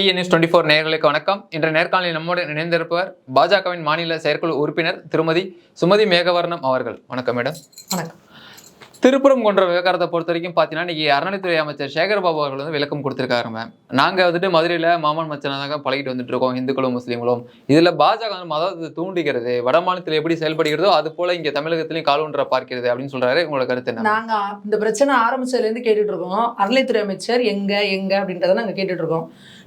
DNS twenty four நேயர்களுக்கு வணக்கம். இன்று நேர்காணலில் நம்மோடு இணைந்திருப்பவர் பாஜகவின் மாநில செயற்குழு உறுப்பினர் திருமதி சுமதி மேகவர்ணம் அவர்கள். வணக்கம் மேடம். வணக்கம். திருப்புறம் கொன்ற விவகாரத்தை பொறுத்த வரைக்கும் பார்த்தீங்கன்னா இன்னைக்கு அறநிலைத்துறை அமைச்சர் சேகர் பாபு அவர்கள் வந்து விளக்கம் கொடுத்திருக்காரு மேம் நாங்கள் வந்துட்டு மதுரையில் மாமன் மச்சனாக பழகிட்டு வந்துட்டு இருக்கோம். இந்துக்களும் முஸ்லீம்களும். இதில் பாஜக வந்து மதத்தை தூண்டுகிறது வட மாநிலத்தில் எப்படி செயல்படுகிறதோ அது போல இங்கே தமிழகத்திலையும் கால் ஒன்ற பார்க்கிறது அப்படின்னு சொல்றாரு. உங்களோட கருத்து என்ன? நாங்க இந்த பிரச்சனை ஆரம்பிச்சதுல இருந்து கேட்டுட்டு இருக்கோம். அறநிலைத்துறை அமைச்சர் எங்க எங்க அப்படின்றத நாங்க கேட்டுட்டு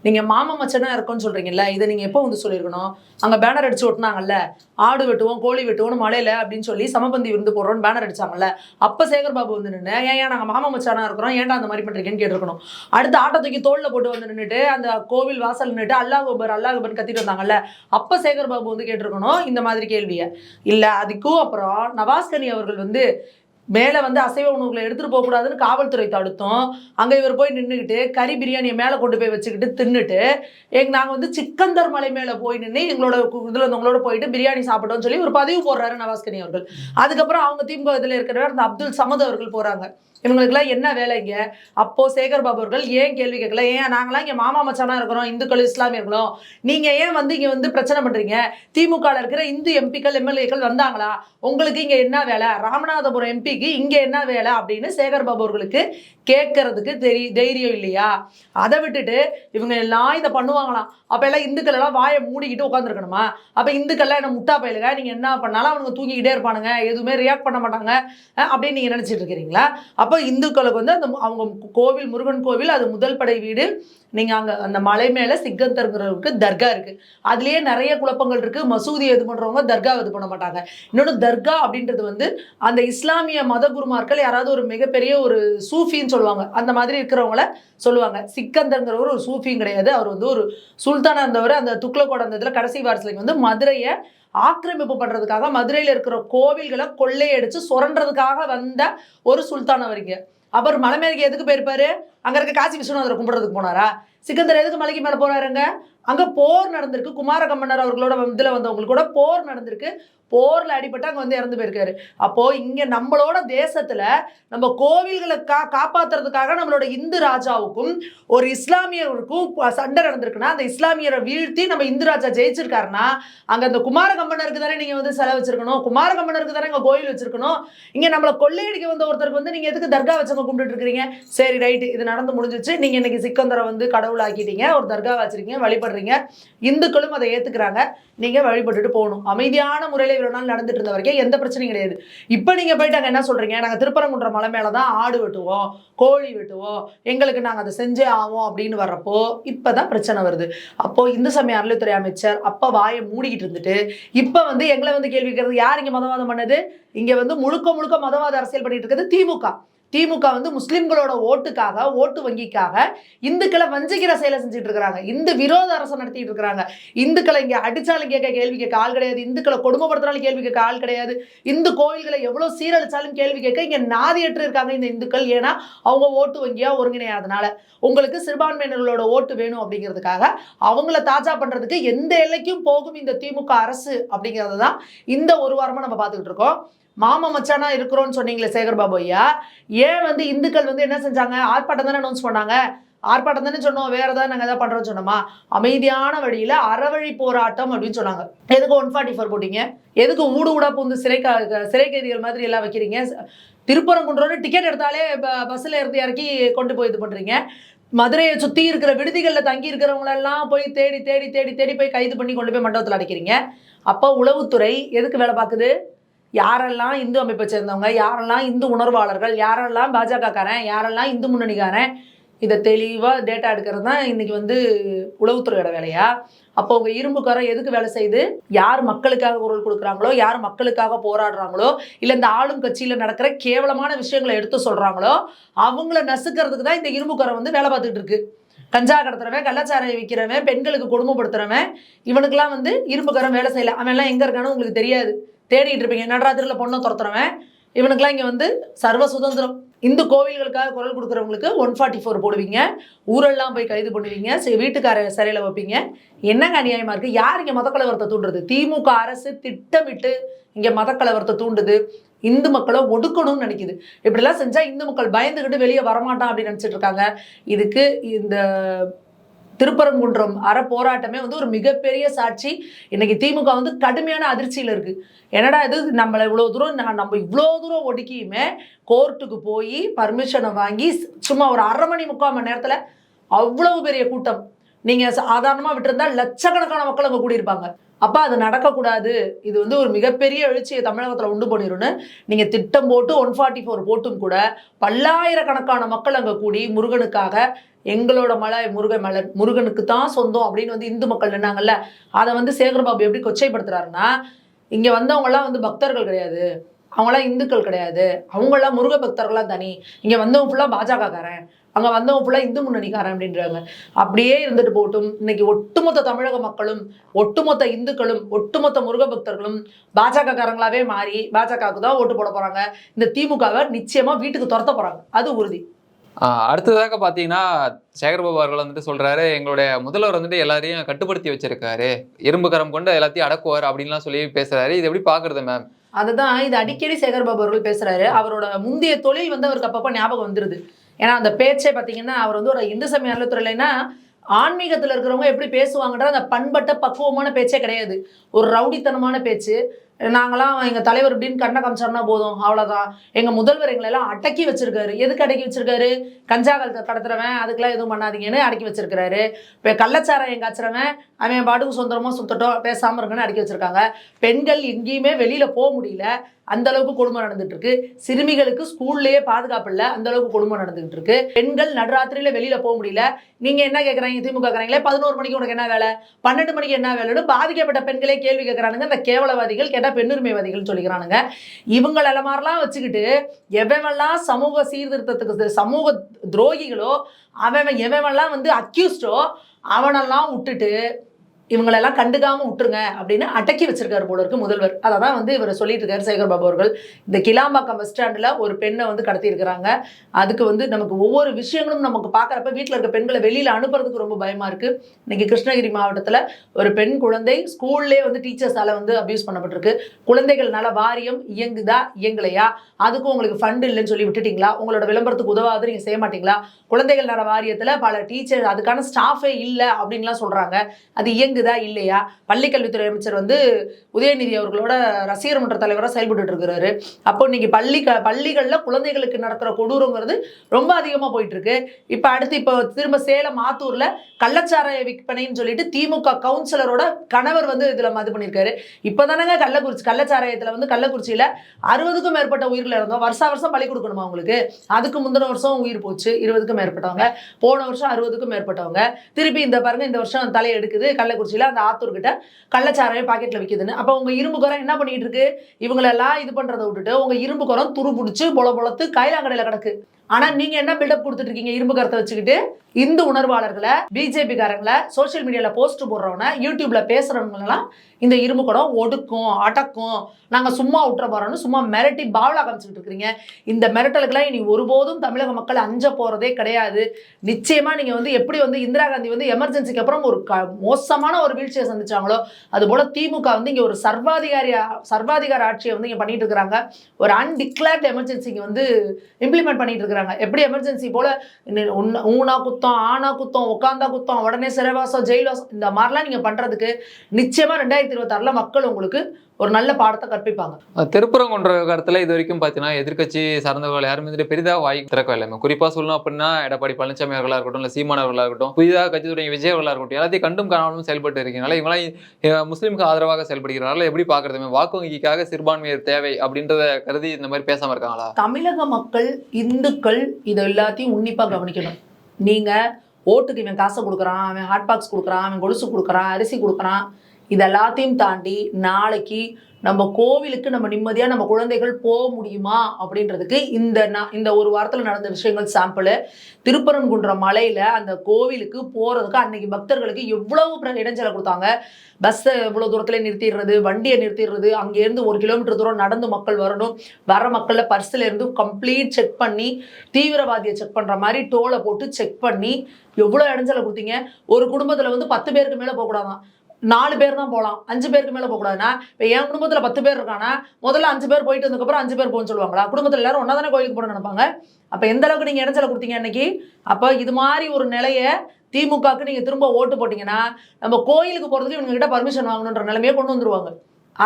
நீங்கள் நீங்க மாமா மச்சனா இருக்கோம்னு சொல்றீங்கல்ல இதை நீங்க எப்போ வந்து சொல்லியிருக்கணும்? அங்க பேனர் அடிச்சு ஒட்டினாங்கல்ல ஆடு வெட்டுவோம் கோழி வெட்டுவோம் மலையில அப்படின்னு சொல்லி சமபந்தி விருந்து போடுறோம்னு பேனர் அடிச்சாங்கல்ல அப்ப சேகர் பாபு வந்து நின்று ஏன் ஏன் நாங்க மாமா மச்சானா இருக்கிறோம் ஏன்டா அந்த மாதிரி பண்றீங்கன்னு கேட்டிருக்கணும்? அடுத்து ஆட்டோ தூக்கி தோல்ல போட்டு வந்து நின்னுட்டு அந்த கோவில் வாசல் நின்றுட்டு அல்லாஹ் அக்பர் அல்லாஹ் அக்பர்னு கத்திட்டு வந்தாங்கல்ல அப்ப சேகர் பாபு வந்து கேட்டிருக்கணும் இந்த மாதிரி கேள்வியை. இல்ல அதுக்கும் அப்புறம் நவாஸ்கனி அவர்கள் வந்து மேலே வந்து அசைவ உணவுகளை எடுத்துகிட்டு போகக்கூடாதுன்னு காவல்துறை தடுத்தோம். அங்கே இவர் போய் நின்றுக்கிட்டு கறி பிரியாணியை மேலே கொண்டு போய் வச்சுக்கிட்டு தின்னுட்டு எங்க நாங்கள் வந்து சிக்கந்தர் மலை மேலே போய் நின்று எங்களோட இதில் இருந்தவங்களோட போயிட்டு பிரியாணி சாப்பிட்டோம்னு சொல்லி ஒரு பதிவு போடுறாரு நவாஸ்கனி அவர்கள். அதுக்கப்புறம் அவங்க திமுக இதில் இருக்கிறவர் அந்த அப்துல் சமத் அவர்கள் போகிறாங்க இவங்களுக்குலாம் என்ன வேலைங்க? அப்போ சேகர் பாபு அவர்கள் ஏன் கேள்வி கேட்கல? ஏன் நாங்களாம் இங்கே மாமா மச்சானா இருக்கிறோம் இந்துக்கள் இஸ்லாமியர்களும் நீங்க ஏன் வந்து இங்க வந்து பிரச்சனை பண்றீங்க? திமுகவில் இருக்கிற இந்து எம்பிக்கள் எம்எல்ஏக்கள் வந்தாங்களா? உங்களுக்கு இங்க என்ன வேலை? ராமநாதபுரம் எம்பிக்கு இங்க என்ன வேலை அப்படின்னு சேகர் பாபு அவர்களுக்கு கேட்கறதுக்கு தெரிய தைரியம் இல்லையா? அதை விட்டுட்டு இவங்க எல்லாம் இதை பண்ணுவாங்களாம். அப்ப எல்லாம் இந்துக்கள் எல்லாம் வாயை மூடிக்கிட்டு உட்காந்துருக்கணுமா அப்ப இந்துக்கள்லாம் என்ன முட்டா பயிலுங்க? நீங்க என்ன பண்ணாலும் அவனுங்க தூங்கிக்கிட்டே இருப்பானுங்க. எதுவுமே ரியாக்ட் பண்ண மாட்டாங்க. அப்படின்னு நீங்க நினைச்சிட்டு இருக்கிறீங்களா? அப்போ அப்போ இந்துக்களுக்கு வந்து அந்த அவங்க கோவில் முருகன் கோவில் அது முதல் படை வீடு. நீங்கள் அங்கே அந்த மலை மேலே சிக்கந்தருங்கிறவருக்கு தர்கா இருக்குது அதுலேயே நிறைய குழப்பங்கள் இருக்குது மசூதி இது பண்ணுறவங்க தர்கா இது பண்ண மாட்டாங்க. இன்னொன்று தர்கா அப்படின்றது வந்து அந்த இஸ்லாமிய மத குருமார்கள் யாராவது ஒரு மிகப்பெரிய ஒரு சூஃபின்னு சொல்லுவாங்க. அந்த மாதிரி இருக்கிறவங்கள சொல்லுவாங்க. சிக்கந்தருங்கிறவர் ஒரு சூஃபியும் கிடையாது. அவர் வந்து ஒரு சுல்தானாக இருந்தவர். அந்த துக்ளக்கோட அந்த இதில் கடைசி வாரத்தில் வந்து மதுரையை ஆக்கிரமிப்பு பண்ணுறதுக்காக மதுரையில் இருக்கிற கோவில்களை கொள்ளையடிச்சு சுரண்டுறதுக்காக வந்த ஒரு சுல்தான் அவரிங்க அவர் மலை மேற்கு எதுக்கு போயிருப்பாரு? அங்கே இருக்க காசி விஸ்வநாதரை கும்பிட்றதுக்கு போனாரா? சிக்கந்தர் எதுக்கு மலைக்கு மேலே போறாருங்க அங்கே? போர் நடந்திருக்கு. குமாரகம்மன்னர் அவர்களோட இதில் வந்தவங்களுக்கு கூட போர் நடந்திருக்கு. போர்ல அடிபட்டு அங்க வந்து இறந்து போயிருக்காரு. அப்போ இங்க நம்மளோட தேசத்துல நம்ம கோவில்களை கா காப்பாத்துறதுக்காக நம்மளோட இந்து ராஜாவுக்கும் ஒரு இஸ்லாமியருக்கும் சண்டை நடந்திருக்குன்னா அந்த இஸ்லாமியரை வீழ்த்தி நம்ம இந்து ராஜா ஜெயிச்சிருக்காருன்னா அங்க அந்த குமாரகம்பனருக்கு தானே நீங்க வந்து செலவு வச்சிருக்கணும். குமாரகம்பனருக்கு தானே இங்க கோயில் வச்சிருக்கணும். இங்க நம்மளை கொள்ளையடிக்க வந்த ஒருத்தருக்கு வந்து நீங்க எதுக்கு தர்கா வச்சவங்க கும்பிட்டு இருக்கீங்க சரி ரைட்டு. இது நடந்து முடிஞ்சிச்சு. நீங்க இன்னைக்கு சிக்கந்தரை வந்து கடவுளாக்கிட்டீங்க. ஒரு தர்கா வச்சிருக்கீங்க வழிபடுறீங்க. இந்துக்களும் அதை ஏத்துக்கிறாங்க. நீங்க வழிபட்டுட்டு போகணும். அமைதியான முறையில இவ்வளவு நாள் நடந்துட்டு இருந்த வரைக்கும் எந்த பிரச்சனையும் கிடையாது. இப்போ நீங்க போயிட்டு என்ன சொல்றீங்க? நாங்க திருப்பரங்குன்ற மலை மேலே தான் ஆடு வெட்டுவோம் கோழி வெட்டுவோம் எங்களுக்கு நாங்க அதை செஞ்சே ஆவோம் அப்படின்னு வர்றப்போ இப்பதான் பிரச்சனை வருது. அப்போ இந்து சமய அறநிலைத்துறை அமைச்சர் அப்ப வாயை மூடிக்கிட்டு இருந்துட்டு இப்ப வந்து எங்களை வந்து கேள்விக்கிறது யார் இங்க மதவாதம் பண்ணது? இங்க வந்து முழுக்க முழுக்க மதவாத அரசியல் பண்ணிட்டு இருக்கிறது திமுக. திமுக வந்து முஸ்லிம்களோட ஓட்டுக்காக ஓட்டு வங்கிக்காக இந்துக்களை வஞ்சிக்கிற செயலை செஞ்சுட்டு இருக்கிறாங்க. இந்து விரோத அரசு நடத்திட்டு இருக்கிறாங்க. இந்துக்களை இங்கே அடிச்சாலும் கேட்க கேள்வி கேட்க ஆள் கிடையாது. இந்துக்களை கொடுமைப்படுத்தினாலும் கேள்வி கேட்க ஆள் கிடையாது. இந்து கோயில்களை எவ்வளவு சீரழிச்சாலும் கேள்வி கேட்க இங்க நாதியற்று இருக்காங்க இந்த இந்துக்கள். ஏன்னா அவங்க ஓட்டு வங்கியா ஒருங்கிணையாதனால. உங்களுக்கு சிறுபான்மையினர்களோட ஓட்டு வேணும் அப்படிங்கிறதுக்காக அவங்கள தாஜா பண்றதுக்கு எந்த எல்லைக்கும் போகும் இந்த திமுக அரசு அப்படிங்கிறது தான் இந்த ஒரு வாரமா நம்ம பார்த்துக்கிட்டு இருக்கோம். மாமா மச்சானா இருக்கிறோம்னு சொன்னீங்களே சேகர் பாபு ஐயா. ஏன் வந்து இந்துக்கள் வந்து என்ன செஞ்சாங்க? ஆர்ப்பாட்டம் தானே அனௌன்ஸ் பண்ணாங்க? ஆர்ப்பாட்டம் தானே சொன்னோம். வேற ஏதாவது நாங்கள் எதாவது பண்ணுறோம்னு சொன்னோமா? அமைதியான வழியில் அறவழி போராட்டம் அப்படின்னு சொன்னாங்க. எதுக்கு ஒன் ஃபார்ட்டி ஃபோர் போட்டீங்க? எதுக்கு ஊடு ஊடா பூந்து சிறை சிறை கைதிகள் மாதிரி எல்லாம் வைக்கிறீங்க? திருப்பரங்குன்றோட டிக்கெட் எடுத்தாலே பஸ்ஸில் இருந்து இறக்கி கொண்டு போய் இது பண்ணுறீங்க மதுரையை சுற்றி இருக்கிற விடுதிகளில் தங்கி இருக்கிறவங்களெல்லாம் போய் தேடி தேடி தேடி தேடி போய் கைது பண்ணி கொண்டு போய் மண்டபத்தில் அடைக்கிறீங்க. அப்போ உளவுத்துறை எதுக்கு வேலை பார்க்குது? யாரெல்லாம் இந்து அமைப்பை சேர்ந்தவங்க யாரெல்லாம் இந்து உணர்வாளர்கள் யாரெல்லாம் பாஜகக்காரன் யாரெல்லாம் இந்து முன்னணிக்காரன் இதை தெளிவாக டேட்டா எடுக்கிறது தான் இன்னைக்கு வந்து உளவுத்துறையோட வேலையா? அப்போ உங்கள் இரும்பு கரம் எதுக்கு வேலை செய்யுது யார் மக்களுக்காக குரல் கொடுக்குறாங்களோ யார் மக்களுக்காக போராடுறாங்களோ இல்லை இந்த ஆளும் கட்சியில் நடக்கிற கேவலமான விஷயங்களை எடுத்து சொல்கிறாங்களோ அவங்கள நசுக்கிறதுக்கு தான் இந்த இரும்பு வந்து வேலை பார்த்துக்கிட்டு இருக்கு. கஞ்சா கடத்துறவன் கள்ளச்சாராயம் விற்கிறவன் பெண்களுக்கு கொடுமைப்படுத்துறவன் இவனுக்கெல்லாம் வந்து இரும்பு வேலை செய்யலை. அவன் எல்லாம் எங்கே இருக்கானோ உங்களுக்கு தெரியாது. தேடிட்டு இருப்பீங்க. நடராத்திரியில் பொண்ணை துரத்துறவன். இவனுக்கெல்லாம் இங்கே வந்து சர்வ சுதந்திரம். இந்து கோவில்களுக்காக குரல் கொடுக்குறவங்களுக்கு ஒன் ஃபார்ட்டி ஃபோர் போடுவீங்க. ஊரெல்லாம் போய் கைது பண்ணுவீங்க. வீட்டுக்கார சிறையில் வைப்பீங்க. என்னங்க அநியாயமாக இருக்குது யார் இங்கே மதக்கலவரத்தை தூண்டுறது? திமுக அரசு திட்டமிட்டு இங்கே மதக்கலவரத்தை தூண்டுது. இந்து மக்களை ஒடுக்கணும்னு நினைக்குது. இப்படிலாம் செஞ்சால் இந்து மக்கள் பயந்துக்கிட்டு வெளியே வரமாட்டான் அப்படின்னு நினைச்சிட்டு இருக்காங்க. இதுக்கு இந்த திருப்பரங்குன்றம் அற போராட்டமே வந்து ஒரு மிகப்பெரிய சாட்சி. இன்னைக்கு திமுக வந்து கடுமையான அதிர்ச்சியில் இருக்கு. என்னடா இது? நம்மளை இவ்வளோ தூரம் நம்ம இவ்வளோ தூரம் ஒடுக்கியுமே கோர்ட்டுக்கு போய் பர்மிஷனை வாங்கி சும்மா ஒரு அரை மணி முக்கால் மணி நேரத்தில் அவ்வளவு பெரிய கூட்டம். நீங்கள் சாதாரணமாக விட்டுருந்தா லட்சக்கணக்கான மக்கள் அங்கே கூடியிருப்பாங்க. அப்போ அது நடக்கக்கூடாது. இது வந்து ஒரு மிகப்பெரிய எழுச்சியை தமிழகத்தில் உண்டு பண்ணிடும்னு நீங்கள் திட்டம் போட்டு ஒன் ஃபார்ட்டி ஃபோர் போட்டும் கூட பல்லாயிரக்கணக்கான மக்கள் அங்கே கூடி முருகனுக்காக எங்களோட மலை முருகன் மலை முருகனுக்கு தான் சொந்தம் அப்படின்னு வந்து இந்து மக்கள் நின்னாங்கல்ல அதை வந்து சேகர்பாபு எப்படி கொச்சைப்படுத்துறாருன்னா இங்கே வந்தவங்கலாம் வந்து பக்தர்கள் கிடையாது. அவங்களாம் இந்துக்கள் கிடையாது. அவங்களாம் முருக பக்தர்களாம் தனி. இங்கே வந்தவங்க ஃபுல்லாக பாஜகக்காரன் அங்கே வந்தவங்க ஃபுல்லாக இந்து முன்னணிக்காரன் அப்படின்றாங்க. அப்படியே இருந்துட்டு போட்டும் இன்னைக்கு ஒட்டுமொத்த தமிழக மக்களும் ஒட்டுமொத்த இந்துக்களும் ஒட்டுமொத்த முருக பக்தர்களும் பாஜக காரங்களாவே மாறி பாஜகவுக்கு தான் ஓட்டு போட போறாங்க. இந்த திமுகவை நிச்சயமா வீட்டுக்கு துரத்த போறாங்க. அது உறுதி. ஆஹ் அடுத்ததாக பார்த்தீங்கன்னா சேகர்பாபு அவர்கள் வந்துட்டு சொல்றாரு எங்களுடைய முதல்வர் வந்துட்டு எல்லாரையும் கட்டுப்படுத்தி வச்சிருக்காரு. இரும்பு கரம் கொண்டு எல்லாத்தையும் அடக்குவார் அப்படின்லாம் சொல்லி பேசுறாரு. இது எப்படி பாக்குறது மேம் அதுதான் இது அடிக்கடி சேகர் பாபு அவர்கள் பேசுறாரு. அவரோட முந்தைய தொழில் வந்து அவருக்கு அப்பப்போ ஞாபகம் வந்துருது. ஏன்னா அந்த பேச்சே பார்த்தீங்கன்னா அவர் வந்து ஒரு இந்து சமய அறத்துறையிலனா ஆன்மீகத்தில் இருக்கிறவங்க எப்படி பேசுவாங்கன்ற அந்த பண்பட்ட பக்குவமான பேச்சே கிடையாது. ஒரு ரவுடித்தனமான பேச்சு நாங்களாம் எங்கள் தலைவர் இப்படின்னு கண்ணை காமிச்சார்னா போதும் அவ்வளோதான் எங்கள் முதல்வர் எங்களை எல்லாம் அடக்கி வச்சிருக்காரு. எதுக்கு அடக்கி வச்சிருக்காரு? கஞ்சா கலத்த கடத்துறவன் அதுக்கெல்லாம் எதுவும் பண்ணாதீங்கன்னு அடக்கி வச்சிருக்கிறாரு. இப்போ கள்ளச்சாராயம் காய்ச்சறவன் அவன் பாட்டுக்கு சொந்தமாக சுத்தட்டும் பேசாமல் இருக்குன்னு அடக்கி வச்சிருக்காங்க. பெண்கள் எங்கேயுமே வெளியில் போக முடியல. அந்த அளவுக்கு கொடுமை நடந்துட்டு இருக்கு. சிறுமிகளுக்கு ஸ்கூல்லேயே பாதுகாப்பு இல்லை. அந்த அளவுக்கு கொடுமை நடந்துகிட்டு இருக்கு. பெண்கள் நடுராத்திரியில வெளியில போக முடியல. நீங்க என்ன கேட்குறாங்க திமுக கேட்குறாங்களே பதினோரு மணிக்கு உனக்கு என்ன வேலை? பன்னெண்டு மணிக்கு என்ன வேலைன்னு பாதிக்கப்பட்ட பெண்களே கேள்வி கேட்குறானுங்க இந்த கேவலவாதிகள் கேட்டால் பெண்ணுரிமைவாதிகள்னு சொல்லிக்கிறானுங்க. இவங்கள மாதிரிலாம் வச்சுக்கிட்டு எவெல்லாம் சமூக சீர்திருத்தத்துக்கு சமூக துரோகிகளோ அவன் எவெல்லாம் வந்து அக்யூஸ்டோ அவனெல்லாம் விட்டுட்டு இவங்களெல்லாம் கண்டுக்காம விட்டுருங்க அப்படின்னு அடக்கி வச்சிருக்காரு போல இருக்கு முதல்வர். அதை தான் வந்து இவர் சொல்லிட்டு இருக்காரு சேகர் பாபு அவர்கள். இந்த கிளாம்பாக்கம் பஸ் ஸ்டாண்டில் ஒரு பெண்ணை வந்து கடத்தியிருக்கிறாங்க. அதுக்கு வந்து நமக்கு ஒவ்வொரு விஷயங்களும் நமக்கு பார்க்குறப்ப வீட்டில் இருக்க பெண்களை வெளியில் அனுப்புறதுக்கு ரொம்ப பயமா இருக்கு. இன்னைக்கு கிருஷ்ணகிரி மாவட்டத்தில் ஒரு பெண் குழந்தை ஸ்கூல்லே வந்து டீச்சர்ஸால வந்து அபியூஸ் பண்ணப்பட்டிருக்கு. குழந்தைகள்னால வாரியம் இயங்குதா இயங்கலையா? அதுக்கும் உங்களுக்கு ஃபண்ட் இல்லைன்னு சொல்லி விட்டுட்டீங்களா? உங்களோட விளம்பரத்துக்கு உதவாது நீங்கள் செய்ய மாட்டீங்களா? குழந்தைகள் நல வாரியத்தில் பல டீச்சர் அதுக்கான ஸ்டாஃபே இல்லை அப்படின்லாம் சொல்கிறாங்க அது இருக்குதா இல்லையா? பள்ளிக்கல்வித்துறை அமைச்சர் வந்து உதயநிதி அவர்களோட ரசிகர் மன்ற தலைவராக செயல்பட்டு இருக்கிறாரு. அப்போ இன்னைக்கு பள்ளி க பள்ளிகளில் குழந்தைகளுக்கு நடக்கிற கொடூரங்கிறது ரொம்ப அதிகமாக போயிட்டு இருக்கு இப்போ அடுத்து இப்போ திரும்ப சேலம் ஆத்தூரில் கள்ளச்சாராய விற்பனைன்னு சொல்லிட்டு திமுக கவுன்சிலரோட கணவர் வந்து இதில் மது பண்ணியிருக்காரு. இப்போ தானங்க கள்ளக்குறிச்சி கள்ளச்சாராயத்தில் வந்து கள்ளக்குறிச்சியில் அறுபதுக்கும் மேற்பட்ட உயிர்கள் இருந்தோம் வருஷா வருஷம் பழி கொடுக்கணுமா உங்களுக்கு? அதுக்கு முந்தின வருஷம் உயிர் போச்சு இருபதுக்கும் மேற்பட்டவங்க. போன வருஷம் அறுபதுக்கும் மேற்பட்டவங்க. திருப்பி இந்த பாருங்க இந்த வருஷம் தலையெடுக்குது கள்ளக்குறிச்சி. கள்ளக்குறிச்சியில் அந்த ஆத்தூர்கிட்ட கள்ளச்சாரவே கள்ளச்சாராயம் பாக்கெட்ல விற்கிதுன்னு அப்போ உங்க இரும்பு குரம் என்ன பண்ணிட்டு இருக்கு? இவங்களெல்லாம் இது பண்றதை விட்டுட்டு உங்க இரும்பு குரம் துரு பிடிச்சி பொல பொலத்து கைலாங்கடையில கிடக்கு. ஆனா நீங்க என்ன பில்டப் கொடுத்துட்டு இருக்கீங்க இரும்பு கருத்தை வச்சுக்கிட்டு. இந்து உணர்வாளர்களை பிஜேபி காரங்களை சோஷியல் மீடியால போஸ்ட் போடுறவன யூடியூப்ல பேசுறவங்களெல்லாம் இந்த இரும்பு குடம் ஒடுக்கும் அடக்கும். நாங்க சும்மா விட்டுற போறோம்னு சும்மா மிரட்டி பாவலா காமிச்சுக்கிட்டு இருக்கிறீங்க. இந்த மிரட்டலுக்குலாம் இனி ஒருபோதும் தமிழக மக்கள் அஞ்ச போறதே கிடையாது. நிச்சயமா நீங்க வந்து எப்படி வந்து இந்திரா காந்தி வந்து எமர்ஜென்சிக்கு அப்புறம் ஒரு க- மோசமான ஒரு வீழ்ச்சியை சந்திச்சாங்களோ அது போல திமுக வந்து இங்க ஒரு சர்வாதிகாரி சர்வாதிகார ஆட்சியை வந்து இங்க பண்ணிட்டு இருக்கிறாங்க. ஒரு அன்டிக்ளேர்ட் எமர்ஜென்சிக்கு வந்து இம்ப்ளிமெண்ட் பண்ணிட்டு இருக்கிறாங்க. எப்படி எமர்ஜென்சி போல? ஊனா குத்தம் ஆனா குத்தம் உட்காந்தா குத்தம் உடனே சிறைவாசம் ஜெயில்வாசம் இந்த மாதிரிலாம் நீங்க பண்றதுக்கு நிச்சயமா ரெண்டாயிரத்தி இருபத்தாறுல மக்கள் உங்களுக்கு ஒரு நல்ல பாடத்தை கற்பிப்பாங்க. திருப்புறங்குன்ற விவகாரத்துல இது வரைக்கும் பார்த்தீங்கன்னா எதிர்க்கட்சி சார்ந்தவர்கள் யாருமே வந்துட்டு பெரிதா வாய் திறக்கவில்லை குறிப்பா சொல்லணும் அப்படின்னா எடப்பாடி பழனிசாமி அவர்களா இருக்கட்டும் இல்ல சீமான் அவர்களா இருக்கட்டும் புதிதாக கட்சி தொடங்கிய விஜய் இருக்கட்டும் எல்லாத்தையும் கண்டும் காணாமலும் செயல்பட்டு இருக்கனால இவங்களாம் முஸ்லிமுக்கு ஆதரவாக செயல்படுகிறார்கள் எப்படி பாக்குறது வாக்கு வங்கிக்காக சிறுபான்மையர் தேவை அப்படின்றத கருதி இந்த மாதிரி பேசாம இருக்காங்களா? தமிழக மக்கள் இந்துக்கள் இதை எல்லாத்தையும் உன்னிப்பா கவனிக்கணும். நீங்க ஓட்டுக்கு இவன் காசை கொடுக்குறான் அவன் ஹாட் பாக்ஸ் கொடுக்குறான் அவன் கொலுசு கொடுக்குறான் அரிசி கொடுக்குறான் இது எல்லாத்தையும் தாண்டி நாளைக்கு நம்ம கோவிலுக்கு நம்ம நிம்மதியாக நம்ம குழந்தைகள் போக முடியுமா அப்படின்றதுக்கு இந்த நான் இந்த ஒரு வாரத்தில் நடந்த விஷயங்கள் சாம்பிள் திருப்பரங்குன்ற மலையில் அந்த கோவிலுக்கு போகிறதுக்கு அன்னைக்கு பக்தர்களுக்கு எவ்வளவு பிர- இடைஞ்சலை கொடுத்தாங்க. பஸ்ஸை இவ்வளோ தூரத்தில் நிறுத்திடுறது வண்டியை நிறுத்திடுறது அங்கேருந்து ஒரு கிலோமீட்டர் தூரம் நடந்து மக்கள் வரணும். வர மக்களில் பர்ஸில் இருந்து கம்ப்ளீட் செக் பண்ணி தீவிரவாதியை செக் பண்ணுற மாதிரி டோலை போட்டு செக் பண்ணி எவ்வளோ இடைஞ்சலை கொடுத்தீங்க? ஒரு குடும்பத்தில் வந்து பத்து பேருக்கு மேலே போகக்கூடாதான். நாலு பேர் தான் போகலாம் அஞ்சு பேருக்கு மேலே போகக்கூடாதுன்னா இப்போ என் குடும்பத்தில் பத்து பேர் இருக்கானா? முதல்ல அஞ்சு பேர் போயிட்டு வந்ததுக்கப்புறம் அஞ்சு பேர் போகணும்னு சொல்லுவாங்களா? குடும்பத்தில் எல்லாரும் ஒன்றா தானே கோயிலுக்கு போகணும்னு நினைப்பாங்க? அப்போ எந்த அளவுக்கு நீங்கள் இடைஞ்சலை கொடுத்தீங்க அன்னைக்கு? அப்போ இது மாதிரி ஒரு நிலையை திமுகவுக்கு நீங்க திரும்ப ஓட்டு போட்டிங்கன்னா நம்ம கோயிலுக்கு போகிறதுக்கு இவங்க கிட்ட பர்மிஷன் வாங்கணுன்ற நிலைமையை கொண்டு வந்துருவாங்க.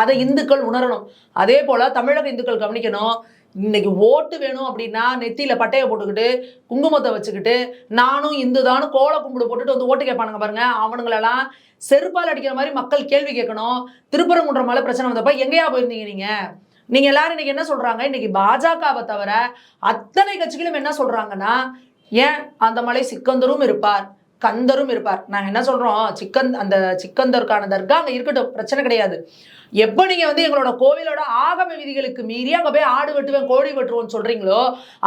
அதை இந்துக்கள் உணரணும். அதே போல தமிழக இந்துக்கள் கவனிக்கணும். இன்னைக்கு ஓட்டு வேணும் அப்படின்னா நெத்தியில் பட்டையை போட்டுக்கிட்டு குங்குமத்தை வச்சுக்கிட்டு நானும் இந்து தானும் கோல கும்பிடு போட்டுட்டு வந்து ஓட்டு கேட்பானுங்க பாருங்க. அவனுங்களெல்லாம் செருப்பால் அடிக்கிற மாதிரி மக்கள் கேள்வி கேட்கணும். திருப்பரங்குன்ற மலை பிரச்சனை வந்தப்ப எங்கேயா போயிருந்தீங்க நீங்கள் நீங்கள் எல்லாரும் இன்னைக்கு என்ன சொல்கிறாங்க இன்னைக்கு பாஜகவை தவிர அத்தனை கட்சிகளும் என்ன சொல்கிறாங்கன்னா ஏன் அந்த மலை சிக்கந்தரும் இருப்பார்? கந்தரும் இருப்பார். நாங்க என்ன சொல்றோம்? சிக்கன் அந்த சிக்கந்தருக்கான தர்கா அங்கே இருக்கட்டும். பிரச்சனை கிடையாது. எப்போ நீங்க வந்து எங்களோட கோவிலோட ஆகம விதிகளுக்கு மீறி அங்க போய் ஆடு வெட்டுவேன் கோழி வெட்டுவோம்னு சொல்றீங்களோ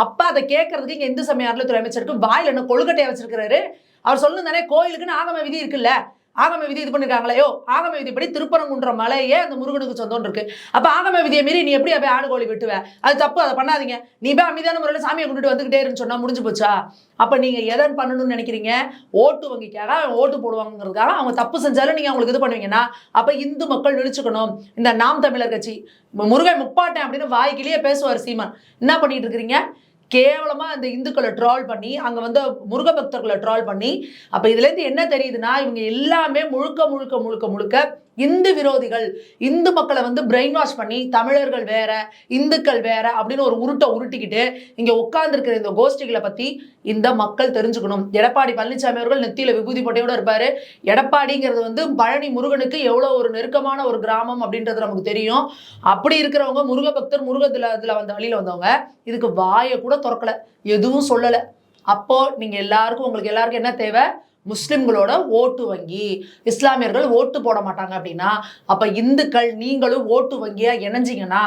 அப்ப அதை கேட்கறதுக்கு இங்க இந்து சமய அறநிலையத்துறை அமைச்சருக்கு வாயில் என்ன கொழுக்கட்டையை வச்சிருக்கிறாரு? அவர் சொல்லணும் தானே கோயிலுக்குன்னு ஆகம விதி இருக்குல்ல. ஆகம விதி இது பண்ணிருக்காங்களேயோ ஆகம விதிப்படி திருப்பரங்குன்ற மலையே அந்த முருகனுக்கு சொந்தம் இருக்கு. அப்ப ஆகம விதியை மீறி நீ எப்படி போய் ஆடு கோழி அது தப்பு அதை பண்ணாதீங்க. நீ போய் அமைதியான முறையில் சாமியை கொண்டுட்டு வந்துகிட்டே இருன்னு சொன்னா முடிஞ்சு போச்சா? அப்ப நீங்க எதை பண்ணணும்னு நினைக்கிறீங்க? ஓட்டு வங்கிக்காக ஓட்டு போடுவாங்கிறதுக்காக அவங்க தப்பு செஞ்சாலும் நீங்க அவங்களுக்கு இது பண்ணுவீங்கன்னா அப்ப இந்து மக்கள் விழிச்சுக்கணும் இந்த நாம் தமிழர் கட்சி முருகன் முப்பாட்டேன் அப்படின்னு வாய்க்கிலேயே பேசுவார் சீமான். என்ன பண்ணிட்டு இருக்கிறீங்க? கேவலமா அந்த இந்துக்களை ட்ரால் பண்ணி அங்க வந்து முருக பக்தர்களை ட்ரால் பண்ணி அப்ப இதுல இருந்து என்ன தெரியுதுன்னா இவங்க எல்லாமே முழுக்க முழுக்க முழுக்க முழுக்க இந்து விரோதிகள் இந்து மக்களை வந்து பிரெயின் வாஷ் பண்ணி தமிழர்கள் வேற இந்துக்கள் வேற அப்படின்னு ஒரு உருட்டை உருட்டிக்கிட்டு இங்க உட்கார்ந்துருக்கிற இந்த கோஷ்டிகளை பத்தி இந்த மக்கள் தெரிஞ்சுக்கணும். எடப்பாடி பழனிசாமி அவர்கள் நெத்தியில விபூதி பட்டையோட இருப்பாரு. எடப்பாடிங்கிறது வந்து பழனி முருகனுக்கு எவ்வளவு ஒரு நெருக்கமான ஒரு கிராமம் அப்படின்றது நமக்கு தெரியும். அப்படி இருக்கிறவங்க முருக பக்தர் முருகத்துல இதுல வந்த வழியில வந்தவங்க இதுக்கு வாயை கூட திறக்கல. எதுவும் சொல்லல. அப்போ நீங்க எல்லாருக்கும் உங்களுக்கு எல்லாருக்கும் என்ன தேவை? முஸ்லிம்களோட ஓட்டு வங்கி இஸ்லாமியர்கள் ஓட்டு போட மாட்டாங்க அப்படின்னா அப்போ இந்துக்கள் நீங்களும் ஓட்டு வங்கியாக இணைஞ்சிங்கன்னா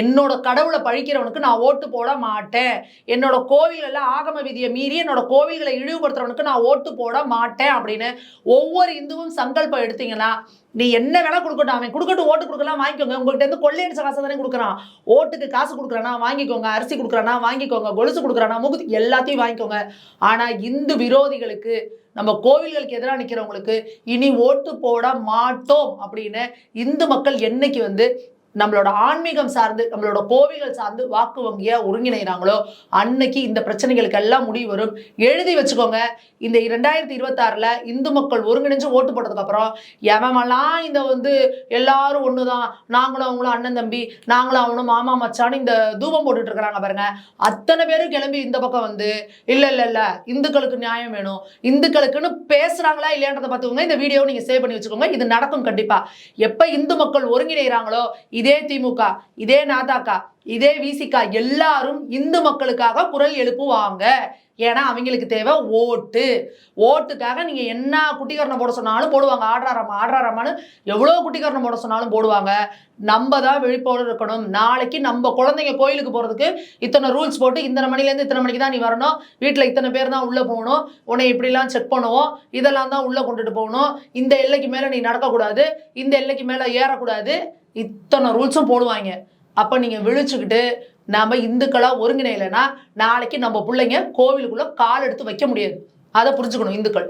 என்னோட கடவுளை பழிக்கிறவனுக்கு நான் ஓட்டு போட மாட்டேன். என்னோட கோவில்கள்ல ஆகம விதியை மீறி என்னோட கோவில்களை இழிவுபடுத்துறவனுக்கு நான் ஓட்டு போட மாட்டேன் அப்படின்னு ஒவ்வொரு இந்துவும் சங்கல்பம் எடுத்தீங்கன்னா நீ என்ன வேணா கொடுக்கட்டும்? அவன் கொடுக்கட்டும் ஓட்டு கொடுக்கலாம் வாங்கிக்கோங்க. உங்ககிட்ட இருந்து கொள்ளையடிச்ச காசு தானே கொடுக்குறான். ஓட்டுக்கு காசு கொடுக்குறானா வாங்கிக்கோங்க. அரிசி கொடுக்குறானா வாங்கிக்கோங்க. கொலுசு கொடுக்குறானா முகுதி எல்லாத்தையும் வாங்கிக்கோங்க. ஆனால் இந்து விரோதிகளுக்கு நம்ம கோவில்களுக்கு எதிராக நிற்கிறவங்களுக்கு இனி ஓட்டு போட மாட்டோம் அப்படின்னு இந்து மக்கள் என்னைக்கு வந்து நம்மளோட ஆன்மீகம் சார்ந்து நம்மளோட கோவில்கள் சார்ந்து வாக்கு வங்கியா ஒருங்கிணைகிறாங்களோ அன்னைக்கு இந்த பிரச்சனைகளுக்கு எல்லாம் முடிவு வரும். எழுதி வச்சுக்கோங்க. இந்த இரண்டாயிரத்தி இருபத்தாறுல இந்து மக்கள் ஒருங்கிணைஞ்சு ஓட்டு போட்டதுக்கு அப்புறம் எவமெல்லாம் இந்த வந்து எல்லாரும் ஒண்ணுதான் நாங்களும் அவங்களும் அண்ணன் தம்பி நாங்களும் அவனும் மாமா மச்சான்னு இந்த தூபம் போட்டுட்டு இருக்கிறாங்க பாருங்க. அத்தனை பேரும் கிளம்பி இந்த பக்கம் வந்து இல்ல இல்ல இல்ல இந்துக்களுக்கு நியாயம் வேணும். இந்துக்களுக்குன்னு பேசுறாங்களா இல்லையான்றத பார்த்துக்கோங்க இந்த வீடியோ நீங்க சேவ் பண்ணி வச்சுக்கோங்க. இது நடக்கும் கண்டிப்பா. எப்ப இந்து மக்கள் ஒருங்கிணைகிறாங்களோ இதே திமுக இதே நாதாக்கா இதே விசிகா எல்லாரும் இந்து மக்களுக்காக குரல் எழுப்புவாங்க. ஏன்னா அவங்களுக்கு தேவை ஓட்டு. ஓட்டுக்காக நீங்க என்ன குட்டிகரணம் போட சொன்னாலும் போடுவாங்க. ஆடுறாரம்மா ஆடுறாரம்மான்னு எவ்வளோ குட்டிகரணம் போட சொன்னாலும் போடுவாங்க. நம்ம தான் விழிப்போடு இருக்கணும். நாளைக்கு நம்ம குழந்தைங்க கோயிலுக்கு போறதுக்கு இத்தனை ரூல்ஸ் போட்டு இத்தனை மணிலேருந்து இத்தனை மணிக்கு தான் நீ வரணும். வீட்டில் இத்தனை பேர் தான் உள்ளே போகணும். உன்னை இப்படிலாம் செக் பண்ணுவோம். இதெல்லாம் தான் உள்ளே கொண்டுட்டு போகணும். இந்த எல்லைக்கு மேலே நீ நடக்கக்கூடாது. இந்த எல்லைக்கு மேலே ஏறக்கூடாது. இத்தனை ரூல்ஸும் போடுவாங்க. அப்போ நீங்கள் விழிச்சுக்கிட்டு நாம் இந்துக்களாக ஒருங்கிணையலைன்னா நாளைக்கு நம்ம பிள்ளைங்க கோவிலுக்குள்ளே கால் எடுத்து வைக்க முடியாது. அதை புரிஞ்சுக்கணும் இந்துக்கள்.